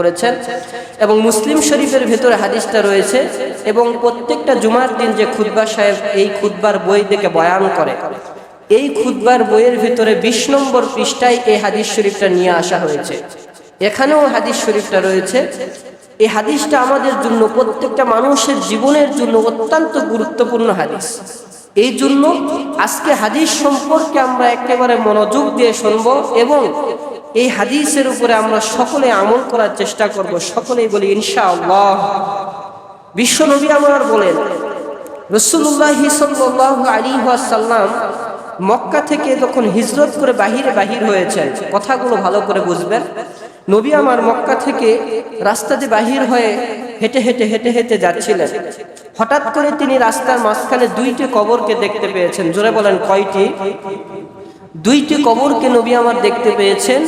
করেছেন এবং মুসলিম শরীফের ভেতরে হাদিসটা রয়েছে এবং প্রত্যেকটা জুমার দিন যে খুদ্া সাহেব এই খুদ্বার বই থেকে বয়ান করে, এই খুদ্বার বইয়ের ভিতরে বিশ নম্বর পৃষ্ঠায় এই হাদিস শরীফটা নিয়ে আসা হয়েছে। এখানেও হাদিস শরীফটা রয়েছে। এই হাদিসটা আমাদের জন্য, প্রত্যেকটা মানুষের জীবনের জন্য অত্যন্ত গুরুত্বপূর্ণ হাদিস। এই জন্য আজকে হাদিস সম্পর্কে আমরা একেবারে মনোযোগ দিয়ে শুনব এবং এই হাদিসের উপরে আমরা সকলে আমল করার চেষ্টা করব। সকলেই বলি বিশ্ব নবী আমার বলেন রসুল্লাহ সাল্লাহ আলী সাল্লাম মক্কা থেকে যখন হিজরত করে বাহিরে বাহির হয়েছেন, কথাগুলো ভালো করে বুঝবেন। নবী আমার মক্কা থেকে রাস্তা দিয়ে বাহির হয়ে হেঁটে হেঁটে হেঁটে হেঁটে যাচ্ছিলেন। হঠাৎ করে তিনি রাস্তার মাঝখানে দুইটি কবরকে দেখতে পেয়েছেন। জোরে বলেন, কয়টি? দুইটি কবরকে নবী আমার দেখতে পেয়েছেন।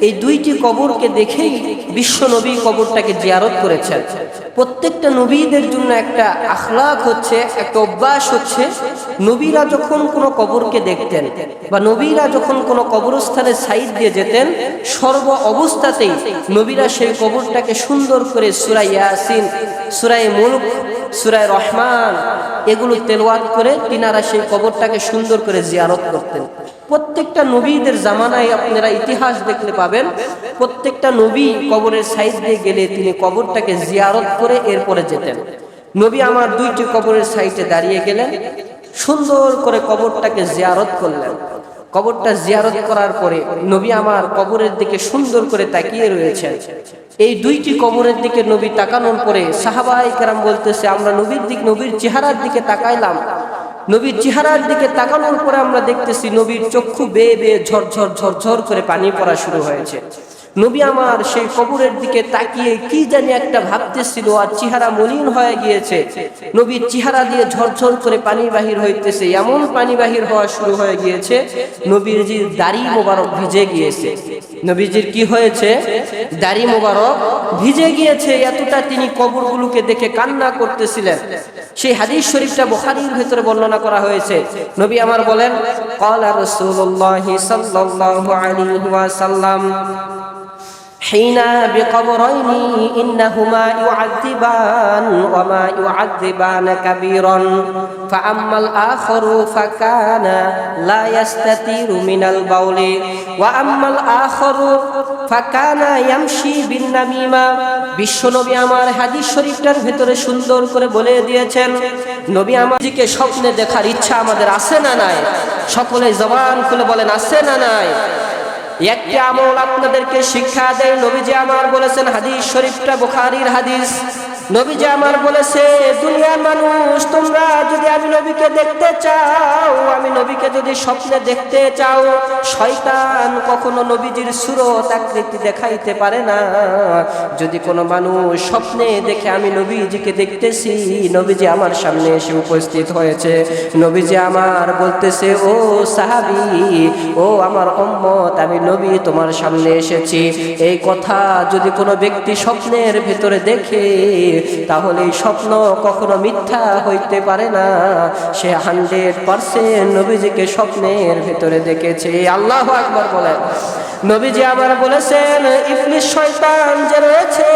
এই দুইটি কবরকে দেখেই বিশ্ব নবী কবরটাকে জিয়ারত করেছেন। প্রত্যেকটা নবীদের জন্য একটা আখলাক হচ্ছে, একটা অভ্যাস হচ্ছে। নবীরা যখন কোনো কবরকে দেখতেন বা নবীরা যখন কোনো কবরস্থানের সাইড দিয়ে যেতেন, সর্ব অবস্থাতেই নবীরা সেই কবরটাকে সুন্দর করে সুরাই ইয়াসিন সুরাই মুলক, সুরায় রহমান এগুলো তেলওয়াত করে তিনারা সেই কবরটাকে সুন্দর করে জিয়ারত করতেন। প্রত্যেকটা নবীদের জামানায় আপনারা ইতিহাস দেখতে পাবেন, প্রত্যেকটা নবী কবরের সাইড দিয়ে গেলে তিনি কবরটাকে জিয়ারত করে এরপরে যেতেন। নবী আমার দুইটি কবরের সাইডে দাঁড়িয়ে গেলেন সুন্দর করে কবরটাকে জিয়ারত করলেন। কবরটা জিয়ারত করার পরে নবী আমার কবরের দিকে সুন্দর করে তাকিয়ে রয়েছেন। এই দুইটি কবরের দিকে নবী তাকানোর পরে সাহাবাই কেরাম বলতেছে, আমরা নবীর দিক, নবীর চেহারার দিকে তাকাইলাম। নবীর চেহারার দিকে তাকানোর পরে আমরা দেখতেছি নবীর চক্ষু বেয়ে বেয়ে ঝরঝর ঝরঝর করে পানি পড়া শুরু হয়েছে। নবী আমার সেই কবরের দিকে তাকিয়ে কি জানি একটা ভাবতেছিল, আর চেহারা মলিন হয়ে গিয়েছে। নবীর চেহারা দিয়ে ঝরঝর করে পানি বাহির হইতেছে, এমন পানি বাহির হওয়া শুরু হয়ে গিয়েছে নবীরজির দাড়ি মোবারক ভিজে গিয়েছে। নবীজির কি হয়েছে? দাড়ি মোবারক ভিজে গিয়েছে, এতটা তিনি কবরগুলোকে দেখে কান্না করতেছিলেন। সেই হাদিস শরীফটা বুখারীর ভিতরে বর্ণনা করা হয়েছে। নবী আমার বলেন, ক্বালা রাসূলুল্লাহ সাল্লাল্লাহু আলাইহি ওয়াসাল্লাম حين بقبرين إنهما يعذبان وما يعذبان كبيرا فأما الآخر فكان لا يستتير من البول وأما الآخر فكان يمشي بالنميمة বিশ্বনবী আমার হাদিস শরীফটার ভেতরে সুন্দর করে বলে দিয়েছেন নবী আমাদেরকে স্বপ্নে দেখার ইচ্ছা আমাদের আছে না নাই সকলে জবান খুলে বলেন আছে না নাই একটি আমল আপনাদেরকে শিক্ষা দেয়। নবীজি আমার বলেছেন হাদিস শরীফটা বুখারীর হাদিস। নবীজি আমার বলেছে, দুনিয়ার মানুষ, তোমরা যদি আমি নবীকে দেখতে চাও, আমি নবীকে যদি স্বপ্নে দেখতে চাও, শয়তান কখনো নবীজির সুরত, আকৃতি দেখাইতে পারে না। যদি কোনো মানুষ স্বপ্নে দেখে আমি নবীজিকে দেখতেছি, নবীজি আমার সামনে এসে উপস্থিত হয়েছে। নবীজি আমার বলতেছে, ও সাহাবি, ও আমার অম্মত আমি নবী তোমার সামনে এসেছি। এই কথা যদি কোনো ব্যক্তি স্বপ্নের ভেতরে দেখে তাহলে স্বপ্ন কখনো মিথ্যা হইতে পারে না। সে হান্ড্রেড পার্সেন্ট নবীজিকে স্বপ্নের ভেতরে দেখেছে। আল্লাহ একবার বলেন। নবীজি আমার বলেছেন ইবলিশ শয়তান যে রয়েছে,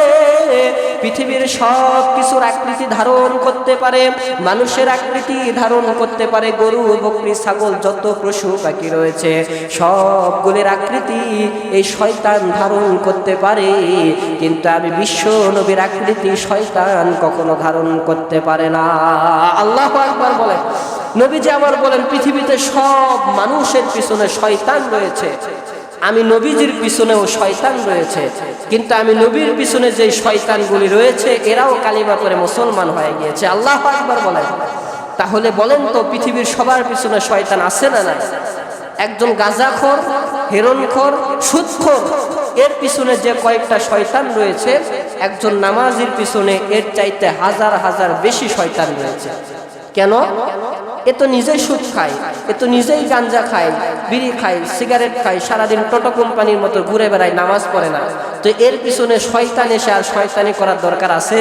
পৃথিবীর সব কিছুর আকৃতি ধারণ করতে পারে, মানুষের আকৃতি ধারণ করতে পারে, গরু, বকরি, ছাগল, যত পশু পাখি রয়েছে, সবগুলির আকৃতি এই শয়তান ধারণ করতে পারে। কিন্তু আমি বিশ্ব নবীর আকৃতি শয়তান কখনো ধারণ করতে পারে না। আল্লাহ একবার বলেন। নবীজি আমার বলেন, পৃথিবীতে সব মানুষের পিছনে শয়তান রয়েছে। আমি নবীজির পিছনেও শয়তান রয়েছে। কিন্তু আমি নবীর পিছনে যে শয়তানগুলি রয়েছে, এরাও কালিমা করে মুসলমান হয়ে গিয়েছে। আল্লাহ একবার বলেন। তাহলে বলেন তো, পৃথিবীর সবার পিছনে শয়তান আছে না নাই? একজন গাঁজাখোর, হেরনখোর, সুদখোর, এর পিছনে যে কয়েকটা শয়তান রয়েছে, একজন নামাজির পিছনে এর চাইতে হাজার হাজার বেশি শয়তান রয়েছে। কেন? এ তো নিজেই সুদ খায়, এ তো নিজেই গাঞ্জা খায়, বিড়ি খায়, সিগারেট খায়, সারাদিন টোটো কোম্পানির মতো ঘুরে বেড়ায়, নামাজ পড়ে না। তো এর পিছনে শয়তান এসে আর শয়তানি করার দরকার আছে?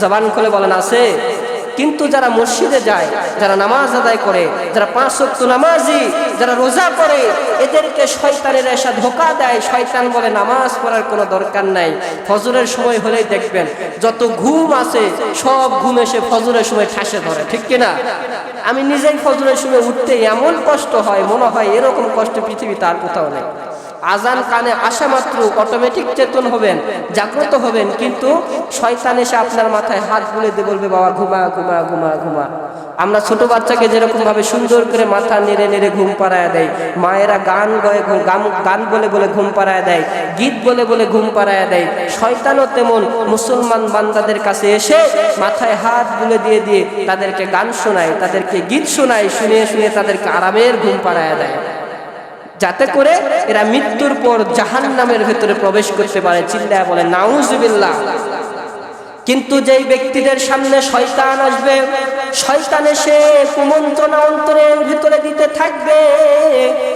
জবান খুলে বলেন, আছে। কিন্তু যারা মসজিদে যায়, যারা নামাজ আদায় করে, যারা পাঁচ ওয়াক্ত নামাজি, যারা রোজা করে, এদেরকে শয়তানের এসা ধোকা দেয়। শয়তান বলে নামাজ পড়ার কোনো দরকার নাই। ফজরের সময় হলেই দেখবেন, যত ঘুম আছে, সব ঘুম এসে ফজরের সময় ঠাসে ধরে, ঠিক কিনা? আমি নিজেই ফজরের সময় উঠতে এমন কষ্ট হয়, মনে হয় এরকম কষ্ট পৃথিবীতে আর কোথাও নেই। আজান কানে আসা মাত্র অটোমেটিক চেতন হবেন, জাগ্রত হবেন, কিন্তু শয়তান এসে আপনার মাথায় হাত বুলে দিয়ে বলবে, বাবা, ঘুমা ঘুমা ঘুমা ঘুমা। আমরা ছোট বাচ্চাকে যেরকম ভাবে সুন্দর করে মাথা নেড়ে নেড়ে ঘুম পাড়ায় দেয়, মায়েরা গান গয়ে গান গান বলে বলে ঘুম পাড়ায় দেয়, গীত বলে বলে ঘুম পাড়ায় দেয়, শয়তানও তেমন মুসলমান বান্দাদের কাছে এসে মাথায় হাত বুলে দিয়ে দিয়ে তাদেরকে গান শোনায়, তাদেরকে গীত শোনায়, শুনিয়ে শুনিয়ে তাদেরকে আরামের ঘুম পাড়ায় দেয়। যাতে করে এরা মৃত্যুর পর জাহান নামের ভেতরে প্রবেশ করতে পারে। চিল্লায় বলে নাউজ কিন্তু যেই ব্যক্তিদের সামনে শয়তান আসবে শয়তান এসে কুমন্ত্রণা অন্তরের ভিতরে দিতে থাকবে।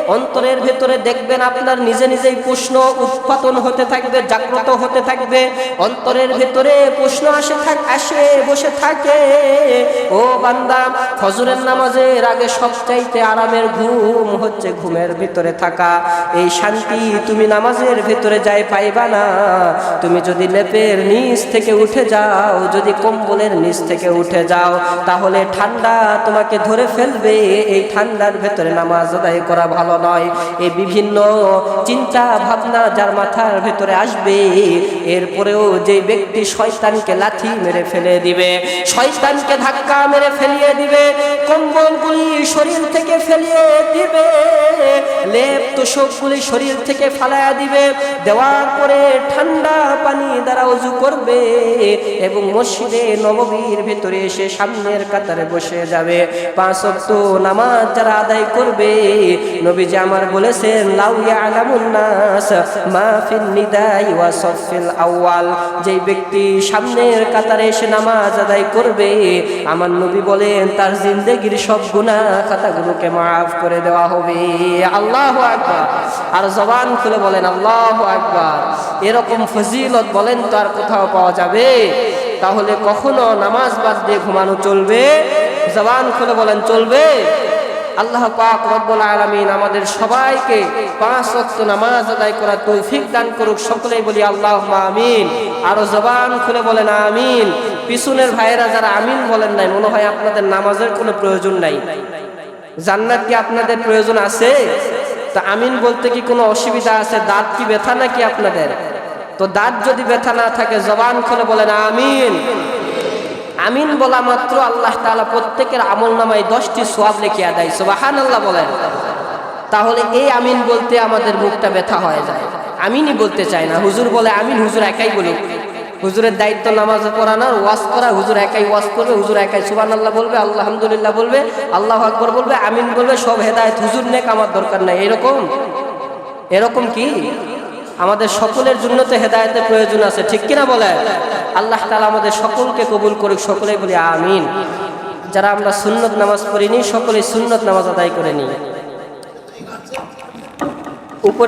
অন্তরের ভিতরে দেখবেন আপনার নিজে নিজেই প্রশ্ন উৎপাদন হতে থাকবে, জাগ্রত হতে থাকবে। অন্তরের ভিতরে প্রশ্ন আসে থাক, আসে, বসে থাকে। ও বান্দা, ফজরের নামাজের আগে সবচাইতে আরামের ঘুম হচ্ছে ঘুমের ভিতরে থাকা। এই শান্তি তুমি নামাজের ভিতরে যাই পাইবা না। তুমি যদি লেপের নিচ থেকে উঠে যাও, যদি কম্বলের নিচ থেকে উঠে যাও, তাহলে ঠান্ডা তোমাকে ধরে ফেলবে। এই ঠান্ডার ভেতরে নামাজ আদায় করা ভালো নয়। এই বিভিন্ন চিন্তা ভাবনা যার মাথার ভেতরে আসবে। এরপরেও যে ব্যক্তি শয়তানকে লাথি মেরে ফেলে দিবে, শয়তানকে ধাক্কা মেরে ফেলিয়ে দিবে, কম্বলগুলি শরীর থেকে ফেলিয়ে দিবে লেপ তোষকগুলি শরীর থেকে ফালায়া দিবে। দেওয়ার পরে ঠান্ডা পানি দ্বারা অজু করবে এবং মসজিদে নববীর ভেতরে এসে সামনের কাতারে বসে যাবে। পাঁচ অক্ত নামাজ যারা আদায় করবে, নবীজি আমার বলেছেন, লাউ ইয়ালামুন নাস মা ফিল নিদাই ওয়া সফিল আউয়াল। যেই ব্যক্তি সামনের কাতারে এসে নামাজ আদায় করবে, আমার নবী বলেন, তার জিন্দেগির সব গুনাহ খাতাগুলোকে মাফ করে দেওয়া হবে। আল্লাহু আকবার। আর জবান খুলে বলেন, আল্লাহ আকবার। এরকম ফজিলত বলেন তো আর কোথাও পাওয়া যাবে? তাহলে কখনো নামাজ বাদ দিয়ে ঘুমানো চলবে? জবান খুলে বলেন, চলবে। আল্লাহ পাক রব্বুল আলামিন আমাদের সবাইকে পাঁচ ওয়াক্ত নামাজ আদায় করার তৌফিক দান করুক, সকলেই বলি আল্লাহ আমিন। আরও জবান খুলে বলেন, আমিন। পিছনের ভাইয়েরা যারা আমিন বলেন নাই, মনে হয় আপনাদের নামাজের কোনো প্রয়োজন নাই। জান্নাত কি আপনাদের প্রয়োজন আছে? তা আমিন বলতে কি কোনো অসুবিধা আছে? দাঁত কি ব্যথা নাকি আপনাদের? তো দাঁত যদি ব্যথা না থাকে, জবান খুলে বলেন আমিন। আমিন বলা মাত্র আল্লাহ তাআলা প্রত্যেকের আমল নামায় দশটি সোয়াব লিখিয়া দেয় সুবাহান আল্লাহ বলেন। তাহলে এই আমিন বলতে আমাদের মুখটা ব্যথা হয়ে যায়। আমিনই বলতে চাই না। হুজুর বলে, আমিন হুজুর একাই বলুক। হুজুরের দায়িত্ব নামাজ পড়ানোর ওয়াজ করা, হুজুর একাই ওয়াজ করবে, হুজুর একাই সুবান আল্লাহ বলবে, আলহামদুলিল্লাহ বলবে, আল্লাহ আকবর বলবে, আমিন বলবে, সব হেদায়ত হুজুর নেক, আমার দরকার নাই। এরকম? এরকম কি? আমাদের সকলের জন্য তো হেদায়তের প্রয়োজন আছে, ঠিক কিনা বলে? আল্লাহ তালা আমাদের সকলকে কবুল করুক, সকলেই বলি আমিন। যারা আমরা সুন্নত নামাজ পড়িনি সকলে সুন্নত নামাজ আদায় করে নিই। উপরে